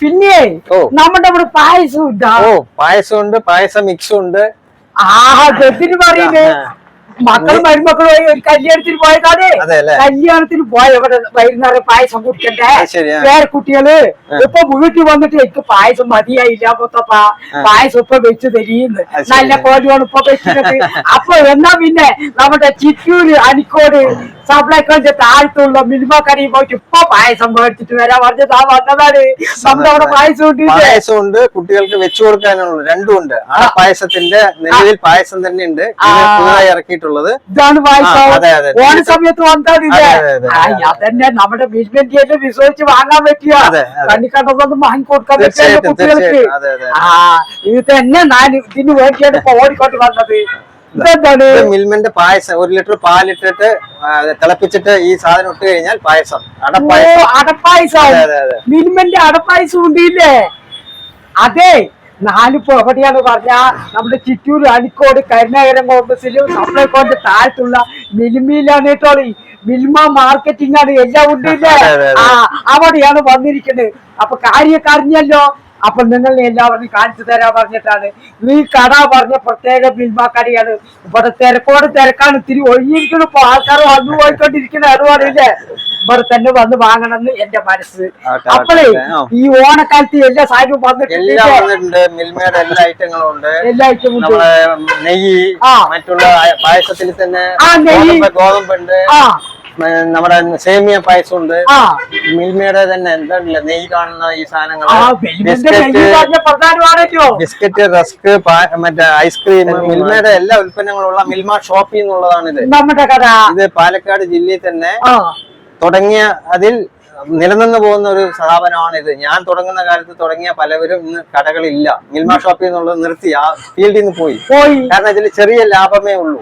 പിന്നെ. നമ്മുടെ ഇവിടെ പായസം ഉണ്ട് ഓ പായസം ഉണ്ട്. പായസം മിക്സും ഉണ്ട് ആ. ഗത്തിന് പറയുന്നേ മക്കളും മരുമക്കളും കല്യാണത്തിൽ ഒരു കല്യാണത്തിന് പോയതാണ്. കല്യാണത്തിന് പോയ ഇവിടെ വൈകുന്നേരം പായസം കുടിക്കണ്ടേ? വേറെ കുട്ടികൾ ഇപ്പൊ വീട്ടിൽ വന്നിട്ട് എനിക്ക് പായസം മതിയായില്ല പൊത്തപ്പാ പായസം ഇപ്പൊ വെച്ച് തരീന്ന്. നല്ല കോലുമാണ് ഇപ്പൊ വെച്ചിട്ട് അപ്പൊ എന്നാ പിന്നെ നമ്മുടെ ചിറ്റൂര് അനിക്കോട് സപ്ലൈക്കോന്റെ താഴത്തുള്ള മിനിമ കടയിൽ പോയിട്ട് ഇപ്പൊ പായസം മേടിച്ചിട്ട് വരാൻ പറഞ്ഞത് ആ വന്നതാണ്. നമ്മുടെ അവിടെ പായസം ഉണ്ട് പായസം ഉണ്ട് കുട്ടികൾക്ക് വെച്ചു കൊടുക്കാനുള്ള രണ്ടും ഉണ്ട്. ആ പായസത്തിന്റെ നിലവിൽ പായസം തന്നെ ഉണ്ട്. പുതുതായി ഇറക്കിയിട്ടുള്ളത് ഇതാണ് അതെ. ഓണ സമയത്ത് അതെ. അതന്നെ നമ്മുടെ ബിസ്മെന്റ് വിശ്വസിച്ച് വാങ്ങാൻ പറ്റിയ. കണ്ണിക്കണ്ടതൊന്നും വാങ്ങിക്കൊടുക്കാൻ തീർച്ചയായിട്ടും കുട്ടികൾക്ക്. ആ ഇത് തന്നെ ഞാൻ ഇതിന് വേണ്ടിയാണ് ഓടിക്കൊണ്ട് വന്നത്. മിൽമന്റെ പായസം. ഒരു ലിറ്റർ പാലിട്ടിട്ട് തിളപ്പിച്ചിട്ട് ഈ സാധനം ഇട്ട് കഴിഞ്ഞാൽ പായസം. അടപ്പായസം. അടപ്പായസം. മിൽമന്റെ അടപ്പായസം ഉണ്ടല്ലേ? അതെ. ഞാനിപ്പോ എവിടെയാണ് പറഞ്ഞ നമ്മുടെ ചിറ്റൂർ അണിക്കോട് കരുണാകരം കോൺഗ്രസിലും സപ്ലൈകോന്റെ താഴത്തുള്ള മിൽമിയിലാണ് കേട്ടോ മിൽമ മാർക്കറ്റിംഗ് ആണ് എല്ലാം ഉണ്ടില്ലേ അതെ, അതെ, അതെ. ആ അവിടെയാണ് വന്നിരിക്കുന്നത്. അപ്പൊ കാര്യമൊക്കെ അറിഞ്ഞല്ലോ? അപ്പൊ നിങ്ങളെ എല്ലാവരും കാണിച്ചു തരാൻ പറഞ്ഞിട്ടാണ്. ഈ കട പറഞ്ഞ പ്രത്യേക മിൽമ കടയാണ്. ഇവിടെ തിരക്കോട് തിരക്കാണ്. ഇത്തിരി ഒഴിഞ്ഞിരിക്കണം ഇപ്പൊ ആൾക്കാർ വന്നു പോയിക്കൊണ്ടിരിക്കുന്ന അറിവാണില്ലേ ഇവിടെ തന്നെ വന്ന് വാങ്ങണമെന്ന് എന്റെ മനസ്സ്. അപ്പോഴേ ഈ ഓണക്കാലത്ത് എല്ലാ സാധനവും വന്നിട്ടുണ്ട്. മിൽമയുടെ എല്ലാ ഐറ്റങ്ങളും ഉണ്ട്. എല്ലാ ഐറ്റവും നെയ്യ് മറ്റുള്ള പായസത്തിൽ തന്നെ. ഗോതമ്പുണ്ട്. നമ്മുടെ സേമിയ പായസം ഉണ്ട് മിൽമയുടെ തന്നെ എന്താ നെയ്യ് കാണുന്ന ഈ സാധനങ്ങൾ ബിസ്ക്കറ്റ് റസ്ക് മറ്റേ ഐസ്ക്രീം മിൽമയുടെ എല്ലാ ഉൽപ്പന്നങ്ങളുള്ള മിൽമ ഷോപ്പിൽ നിന്നുള്ളതാണ് ഇത് നമ്മുടെ കട. ഇത് പാലക്കാട് ജില്ലയിൽ തന്നെ തുടങ്ങിയ അതിൽ നിലനിന്ന് പോകുന്ന ഒരു സ്ഥാപനമാണ് ഇത് ഞാൻ തുടങ്ങുന്ന കാലത്ത് തുടങ്ങിയ പലവരും ഇന്ന് കടകളില്ല. മിൽമ ഷോപ്പിൽ നിന്നുള്ളത് നിർത്തി ആ ഫീൽഡിൽ നിന്ന് പോയി. പോയി. കാരണം ഇതിൽ ചെറിയ ലാഭമേ ഉള്ളൂ.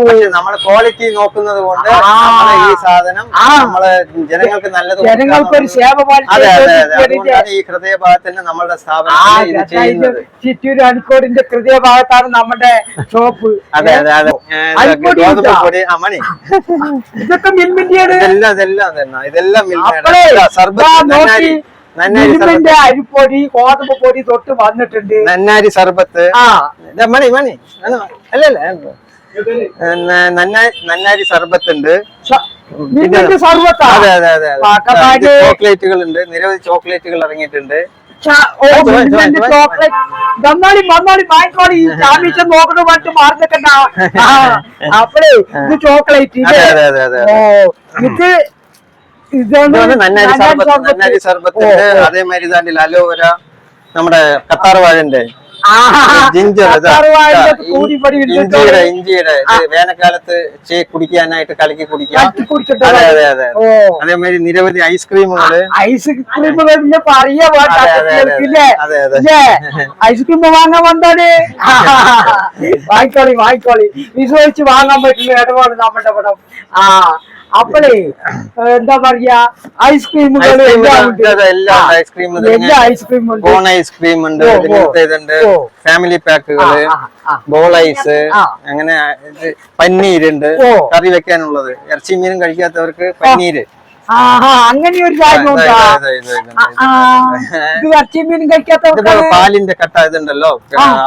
പക്ഷെ നമ്മൾ ക്വാളിറ്റി നോക്കുന്നത് കൊണ്ട് ഈ സാധനം. നമ്മൾ ജനങ്ങൾക്ക് നല്ലത് അതെ അതെ അതെ. അതുകൊണ്ടാണ് ഈ നമ്മളുടെ സ്ഥാപനം ഇത് ചെയ്യുന്നത്. അണിക്കോടിന്റെ ഹൃദയഭാഗത്താണ് നമ്മുടെ ഷോപ്പ്. അതെ അതെ അതെ. ഏ, അരിപ്പൊടി ഗോതമ്പ് ഉണ്ടോ? പൊടി ആ മണി. ഇതൊക്കെ മിൽമിന്റെയാണ്. ഇതെല്ലാം ഇതെല്ലാം തന്നെ. ഇതെല്ലാം മിൽമയുടെ അരിപ്പൊടി ഗോതമ്പ് പൊടി തൊട്ട് വന്നിട്ടുണ്ട്. നന്നാരി സർബത്ത്. ആ. മണി മണി. അല്ലല്ല നന്നാരി സർബത്ത്? ഉണ്ട്. ചോക്ലേറ്റുകൾ ഉണ്ട് നിരവധി ചോക്ലേറ്റുകൾ ഇറങ്ങിയിട്ടുണ്ട്. വന്നാളി വന്നാളി വാങ്ങിക്കോളി. നോക്കണ പറഞ്ഞിട്ട് മാറുന്നൊക്കെ അപ്പഴേ ഇത് ചോക്ലേറ്റ്. ഇത് ഇതാണ് നന്നാരി സർബത്ത്. നന്നാരി സർബത്ത് ഓ, ഉണ്ട് ഓ. അതേമാതിരി ഇതാണ്ടിൽ അലോവര നമ്മുടെ കത്താർ വാഴന്റെ ജിഞ്ചർ ഇഞ്ചിയുടെ ഇഞ്ചിയുടെ വേനൽക്കാലത്ത് ചേ കുടിക്കാനായിട്ട് കലക്കി കുടിക്കാം അതെ അതെ അതെ അതേമാതിരി നിരവധി ഐസ്ക്രീമുകൾ ഐസ്ക്രീം പിന്നെ പറയാ വേണ്ട അതെ, അതെ, അതെ, ഇല്ലേ? അതെ, അതെ. ഇല്ലേ? ഐസ്ക്രീം വാങ്ങാൻ വന്നാണ് വായിക്കോളി വായിക്കോളി വിശ്വസിച്ച് വാങ്ങാൻ പറ്റുന്ന ഇടപാട് നമ്മുടെ പടം ആ അപ്പളേ എന്താ പറയാ ഐസ്ക്രീമുകൾ ഐസ്ക്രീം എല്ലാം. ഐസ്ക്രീം എല്ലാ ഐസ്ക്രീം ഉണ്ട്. കോൺ ഐസ്ക്രീം ഉണ്ട്. ഇതുണ്ട്. ഫാമിലി പാക്കുകൾ. ബോൾ ഐസ് അങ്ങനെ പന്നീരുണ്ട് കറി വെക്കാനുള്ളത്. ഇറച്ചി മീനും കഴിക്കാത്തവർക്ക് പന്നീര് അങ്ങനെ ഒരു കാര്യം പാലിന്റെ കട്ട ഇതുണ്ടല്ലോ.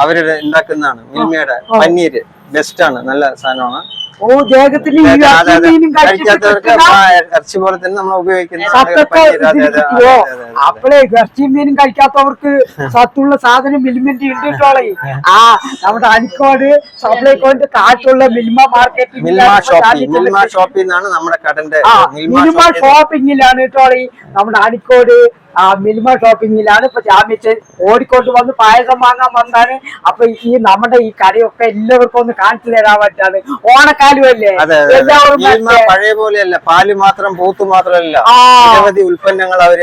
അവരുടെ ഉണ്ടാക്കുന്നതാണ് മിൽമയുടെ പന്നീര് ബെസ്റ്റ് ആണ് നല്ല സാധനമാണ്. ഓ ദേഹത്തിന് കഴിക്കാത്തവർക്ക് ഇറച്ചി പോലെ തന്നെ നമ്മൾ ഉപയോഗിക്കുന്ന. അപ്പളേ ഇറച്ചി മീനും കഴിക്കാത്തവർക്ക് സത്തുള്ള സാധനം മിൽമിന്റെ ഇട്ടിട്ടോളെ ആ നമ്മുടെ അരിക്കോട് സപ്ലൈകോന്റെ കാറ്റുള്ള മിൽമ മാർക്കറ്റ് മിൽമ ഷോപ്പിംഗ് മിൽമ ഷോപ്പിൽ നമ്മുടെ കടന്റെ മിൽമ ഷോപ്പിംഗിലാണ് കേട്ടോളി നമ്മുടെ അണിക്കോട് ആ മിൽമ ഷോപ്പിങ്ങിലാണ് ഇപ്പൊ ജാമ്യച്ച് ഓടിക്കൊണ്ട് വന്ന് പായസം വാങ്ങാൻ വന്നാണ് അപ്പൊ ഈ നമ്മുടെ ഈ കടയൊക്കെ എല്ലാവർക്കും ഒന്ന് കാണിച്ചു തരാൻ പറ്റാണ് ഓണക്കാലും അല്ലേ? അതെ, അതെ എല്ലാവരും പഴയ പോലെയല്ല. പാൽ മാത്രം പൂത്ത് മാത്രമല്ല. നിരവധി ഉൽപ്പന്നങ്ങൾ അവർ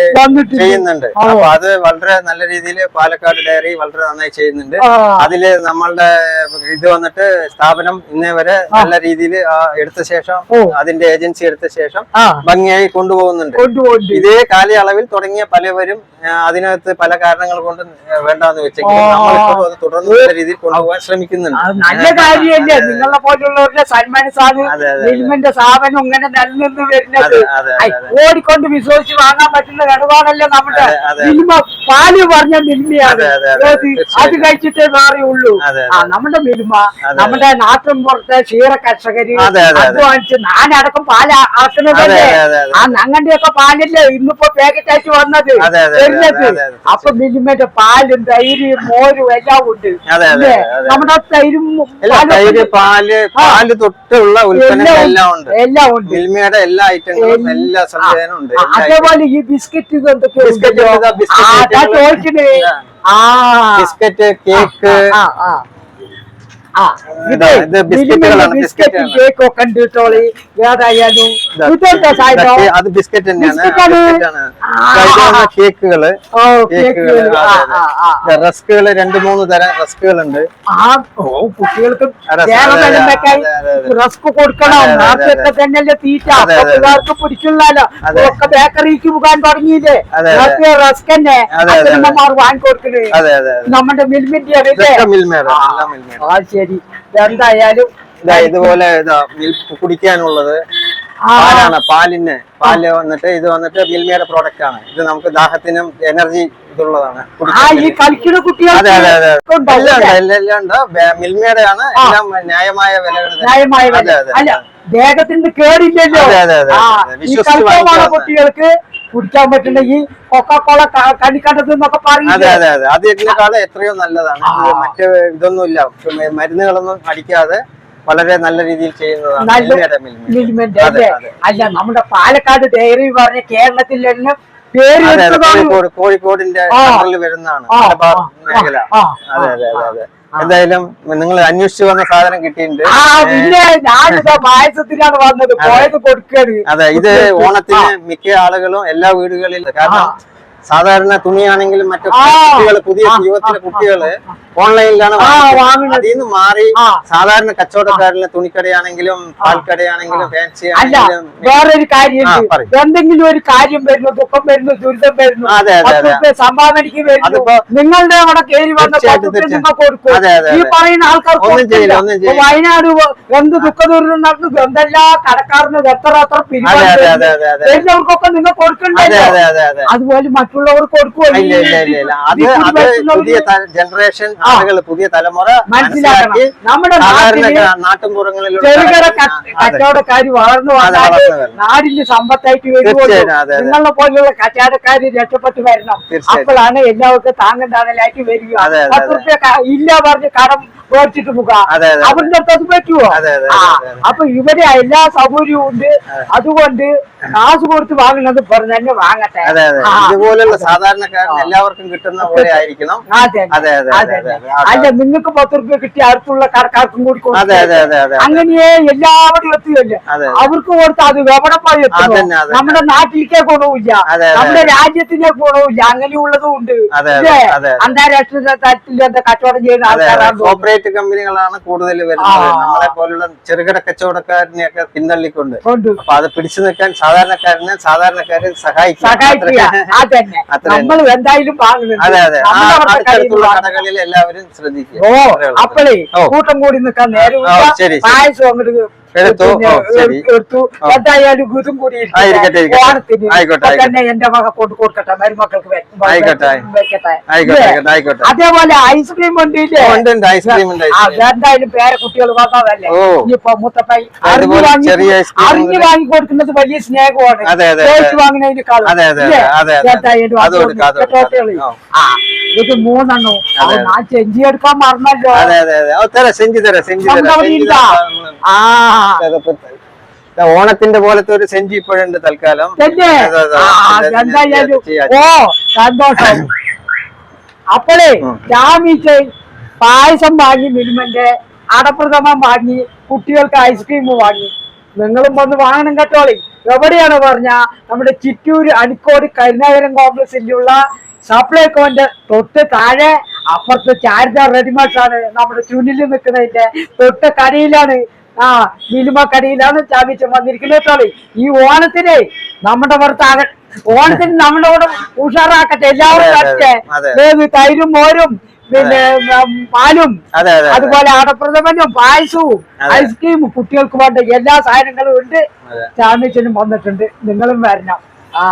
ചെയ്യുന്നുണ്ട്. അപ്പൊ അത് വളരെ നല്ല രീതിയിൽ പാലക്കാട് ഡയറി വളരെ നന്നായി ചെയ്യുന്നുണ്ട്. അതിൽ നമ്മളുടെ ഇത് വന്നിട്ട് സ്ഥാപനം ഇന്നേ വരെ നല്ല രീതിയിൽ എടുത്ത ശേഷം അതിന്റെ ഏജൻസി എടുത്ത ശേഷം ഭംഗിയായി കൊണ്ടുപോകുന്നുണ്ട്. ഇതേ കാലയളവിൽ തുടങ്ങിയ പലവരും അതിനകത്ത് പല കാരണങ്ങൾ കൊണ്ട് വേണ്ടാന്ന് വെച്ചെങ്കിലും. നമ്മളിപ്പോൾ അത് തുടർന്ന് നല്ല രീതിയിൽ കൊണ്ടുപോകാൻ ശ്രമിക്കുന്നുണ്ട്. നല്ല കാര്യമല്ലേ? നിങ്ങളെ പോലുള്ളവരുടെ സൽമാൻ. സ്ഥാപനം ഇങ്ങനെ നിലനിന്ന് വരുന്നത്. ഓടിക്കൊണ്ട് വിശ്വസിച്ച് വാങ്ങാൻ പറ്റുന്ന ഇടപാടല്ലേ നമ്മുടെ പാൽ പറഞ്ഞ മിൽമയാണ് അതെ, കഴിച്ചിട്ടേ മാറിയുള്ളൂ നമ്മുടെ മിൽമ നമ്മുടെ നാട്ടിൻ പുറത്തെ ക്ഷീര കർഷകര്. അധ്വാനിച്ച് ഞാനടക്കം പാൽ ആക്കുന്നതല്ലേ. ആ ഞങ്ങളുടെയൊക്കെ പാലല്ലേ? ഇന്നിപ്പോ പാക്കറ്റ് ആയിട്ട് വന്നത് അപ്പൊ മിൽമയുടെ പാലും തൈരും മോരും എല്ലാം ഉണ്ട്. നമ്മുടെ തൈരും തൈര് പാൽ പാൽ തൊട്ടുള്ള ഉൽപ്പന്നങ്ങൾ എല്ലാം ഉണ്ട്. എല്ലാം ഉണ്ട്. മിൽമയുടെ എല്ലാ ഐറ്റങ്ങളും എല്ലാ സംവിധാനവും ഉണ്ട്. ആ, അതേപോലെ ഈ ബിസ്ക്കറ്റ് എന്തൊക്കെ ബിസ്ക്കറ്റ് ആ ബിസ്ക്കറ്റ് കേക്ക് കേക്ക് ഏതായാലും അത് ബിസ്ക്കറ്റ് തന്നെയാണ്. കേക്കുകൾ. റസ്കുകൾ രണ്ട് മൂന്ന് തരം കുട്ടികൾക്ക് അതെ. റസ്ക് കൊടുക്കണം. തന്നെയല്ലേ തീറ്റ. പിടിക്കില്ലല്ലോ ഒക്കെ ബേക്കറിക്ക് പോകാൻ തുടങ്ങിയില്ലേ. റസ്ക് തന്നെ. അച്ഛനമ്മമാർ വാങ്ങിക്കൊടുക്കണേ. നമ്മുടെ മിൽമിന്റെ ആ ശരി. എന്തായാലും ഇതാ ഇതുപോലെ മിൽക്ക് കുടിക്കാനുള്ളത്. പാലാണ് പാലിന്. പാൽ വന്നിട്ട് ഇത് വന്നിട്ട് മിൽമയുടെ പ്രോഡക്റ്റ് ആണ്. ഇത് നമുക്ക് ദാഹത്തിനും എനർജി ഇതുള്ളതാണ്. അതെ അതെ അതെ? എല്ലാം ഉണ്ട് എല്ലാം ഉണ്ട്. മിൽമയുടെ ആണ് എല്ലാം ന്യായമായ വിലകൾ. അതെ അതെ അതെ, അതെ, അതെ, വിശ്വസിച്ച് കുട്ടികൾക്ക് കുടിക്കാൻ പറ്റുന്ന ഈ കൊക്കക്കോള കണിക്കണ്ടത് എന്നൊക്കെ അതെ പറയില്ലേ അതെ അതെ അത്. ഇതിനേക്കാളും എത്രയോ നല്ലതാണ്. മറ്റ് ഇതൊന്നുമില്ല. മരുന്നുകളൊന്നും അടിക്കാതെ വളരെ നല്ല രീതിയിൽ ചെയ്യുന്നതാണ്. അല്ലേ? നമ്മുടെ പാലക്കാട് ഡയറി പറഞ്ഞ കേരളത്തിൽ തന്നെ പേര് കോഴിക്കോടിന്റെ വരുന്നതാണ്. മേഖല. അതെ അതെ അതെ അതെ. എന്തായാലും നിങ്ങൾ അന്വേഷിച്ചു വന്ന സാധനം കിട്ടിയിട്ടുണ്ട്. ആ പിന്നെ ഞാനിതാ പായസത്തിലാണ് വന്നത്. പോയത് അതെ ഇത് ഓണത്തിന് മിക്ക ആളുകളും എല്ലാ വീടുകളിലും. കാരണം സാധാരണ തുണിയാണെങ്കിലും മറ്റു. കുട്ടികൾ പുതിയ യുവത്തിലെ കുട്ടികൾ ഓൺലൈനിലാണ്. അതിൽ നിന്ന് മാറി സാധാരണ കച്ചവടക്കാരിലെ തുണിക്കടയാണെങ്കിലും പാൽക്കടയാണെങ്കിലും ഫാൻസി ആണെങ്കിലും വേറൊരു കാര്യം എന്തെങ്കിലും ഒരു കാര്യം വരുന്നു ദുഃഖം വരുന്നു ദുരിതം വരുന്നു. സംഭാവനയ്ക്ക് വരുന്നു. നിങ്ങളുടെ അവിടെ കയറി വന്ന കൊടുക്കും. ഈ പറയുന്ന ആൾക്കാർക്ക് ഒന്നും ചെയ്യില്ല, ഒന്നും ചെയ്യില്ല. വയനാട് എന്ത് ദുഃഖ ദുരിതം നടന്നു? എന്തെല്ലാ കടക്കാരനും എത്ര എത്ര അതെ. വരുന്നവർക്കൊക്കെ നിങ്ങൾ കൊടുക്കണ്ടേ അതെ അതെ അതെ അതുപോലെ മറ്റുള്ളവർ കൊടുക്കുമോ ഇല്ല ഇല്ല ഇല്ല ഇല്ല അത് അത് പുതിയ ജനറേഷൻ ആളുകൾ പുതിയ തലമുറ. മനസ്സിലാക്കി നമ്മുടെ നാട്ടിൻപുറങ്ങളിലുള്ള ചെറുകിട. കച്ചവടക്കാര് വളർന്നു വരണം. നാടിന് സമ്പത്തായിട്ട് അതെ. നിങ്ങളെ പോലെയുള്ള കച്ചവടക്കാര് രക്ഷപ്പെട്ട് വരണം അപ്പോഴാണ് എല്ലാവർക്കും താങ്ങും താങ്ങലായിട്ട് വരിക പത്ത് റുപ്യ ഇല്ല പറഞ്ഞ് കടം അതെ, അതെ. അവരുടെ അടുത്ത് അത് പറ്റുമോ. അപ്പൊ ഇവിടെ എല്ലാ സൗകര്യവും ഉണ്ട് അതുകൊണ്ട് കാശ് കൊടുത്ത് വാങ്ങുന്നത് പറഞ്ഞു തന്നെ വാങ്ങട്ടെ ഇതുപോലുള്ള സാധാരണക്കാരൻ എല്ലാവർക്കും കിട്ടുന്ന പോലെ ആയിരിക്കണം അതെ അതെ, അതെ. അല്ല നിങ്ങൾക്ക് പത്ത് റുപ്യ കിട്ടിയ അടുത്തുള്ള കടക്കാർക്കും കൂടി. അങ്ങനെയേ എല്ലാവരും എത്തുകയല്ലേ അവർക്ക് കൊടുത്ത് അത് എവിടെ പോയി. നമ്മുടെ നാട്ടിലേക്കേ ഗുണവുമില്ല നമ്മുടെ അതെ. രാജ്യത്തിന്റെ ഗുണവുമില്ല അങ്ങനെയുള്ളതും ഉണ്ട്. അന്താരാഷ്ട്ര തലത്തിൽ എന്താ കച്ചവടം ചെയ്യുന്ന ആൾക്കാരാണ് കോപ്പറേറ്റ് കമ്പനികളാണ് കൂടുതൽ വരുന്നത്. നമ്മളെ പോലുള്ള ചെറുകിട കച്ചവടക്കാരനെയൊക്കെ പിന്തള്ളിക്കൊണ്ട്. കൊണ്ട് അപ്പൊ അത് പിടിച്ചു നിൽക്കാൻ സാധാരണക്കാരനെ സാധാരണക്കാരെ സഹായിക്കും നമ്മൾ എന്തായാലും അതെ അതെ. അടുത്തടുത്തുള്ള കടകളിൽ എല്ലാവരും ശ്രദ്ധിക്കുക. ഓ. കൂട്ടം കൂടി നിൽക്കാൻ നേരം ശരി, എടുത്തു. എടുത്തു. എന്തായാലും ഇതും കൂടി. ഓണത്തിന് എന്റെ മക കൊണ്ട് കൊടുക്കട്ടെ മരുമക്കൾക്ക് ആയിക്കോട്ടെ. അതേപോലെ ഐസ്ക്രീം ഉണ്ട് അതെന്തായാലും പേരെ കുട്ടികൾ വന്നതല്ലേ. ഇനിയിപ്പോ മുത്തപ്പൈ അതുപോലെ അറിഞ്ഞു വാങ്ങി കൊടുക്കുന്നത് വലിയ സ്നേഹമാണ്. വാങ്ങുന്നതിന്. ഓ. ആ ഇത് മൂന്നെണ്ണോ. ഞാൻ ചെഞ്ചി എടുക്കാൻ മറന്നല്ലോ. സെഞ്ചി തരാം സെഞ്ചി തരാം. ആ ഓണത്തിന്റെ പോലത്തെ ഒരു സെഞ്ചി ഇപ്പോഴുണ്ട് തൽക്കാലം. ഓ സന്തോഷം. അപ്പോഴേ ഉം. ജാമീച്ച് പായസം വാങ്ങി മിനിമന്റെ അടപ്രഥമം വാങ്ങി കുട്ടികൾക്ക് ഐസ്ക്രീം വാങ്ങി. നിങ്ങളും വന്ന് വാങ്ങണം കേട്ടോളി എവിടെയാണ് പറഞ്ഞ നമ്മുടെ ചിറ്റൂര് അണിക്കോട് കരുണാകരം കോംപ്ലക്സിലുള്ള സപ്ലൈകോന്റെ തൊട്ട് താഴെ അപ്പുറത്ത് ചാരിത റെഡിമേഡ്സ് ആണ് നമ്മുടെ ചുനിൽ നിൽക്കുന്നതിന്റെ തൊട്ട് കടയിലാണ് ആ മിനിമ കടയിലാണ് ചാമിച്ചൻ വന്നിരിക്കുന്നത് കേട്ടോളി ഈ ഓണത്തിന് നമ്മുടെ പുറത്താകെ ഓണത്തിന് നമ്മുടെ കൂടെ ഉഷാറാക്കട്ടെ എല്ലാവരും വരട്ടെ തൈരും മോരും പിന്നെ പാലും അതെ അതെ അതെ. അതുപോലെ അടപ്രഥമനും പായസവും. ഐസ്ക്രീമും കുട്ടികൾക്ക് വേണ്ട എല്ലാ സാധനങ്ങളും ഉണ്ട്. ചാമിച്ചനും വന്നിട്ടുണ്ട്. നിങ്ങളും വരണം. ആ.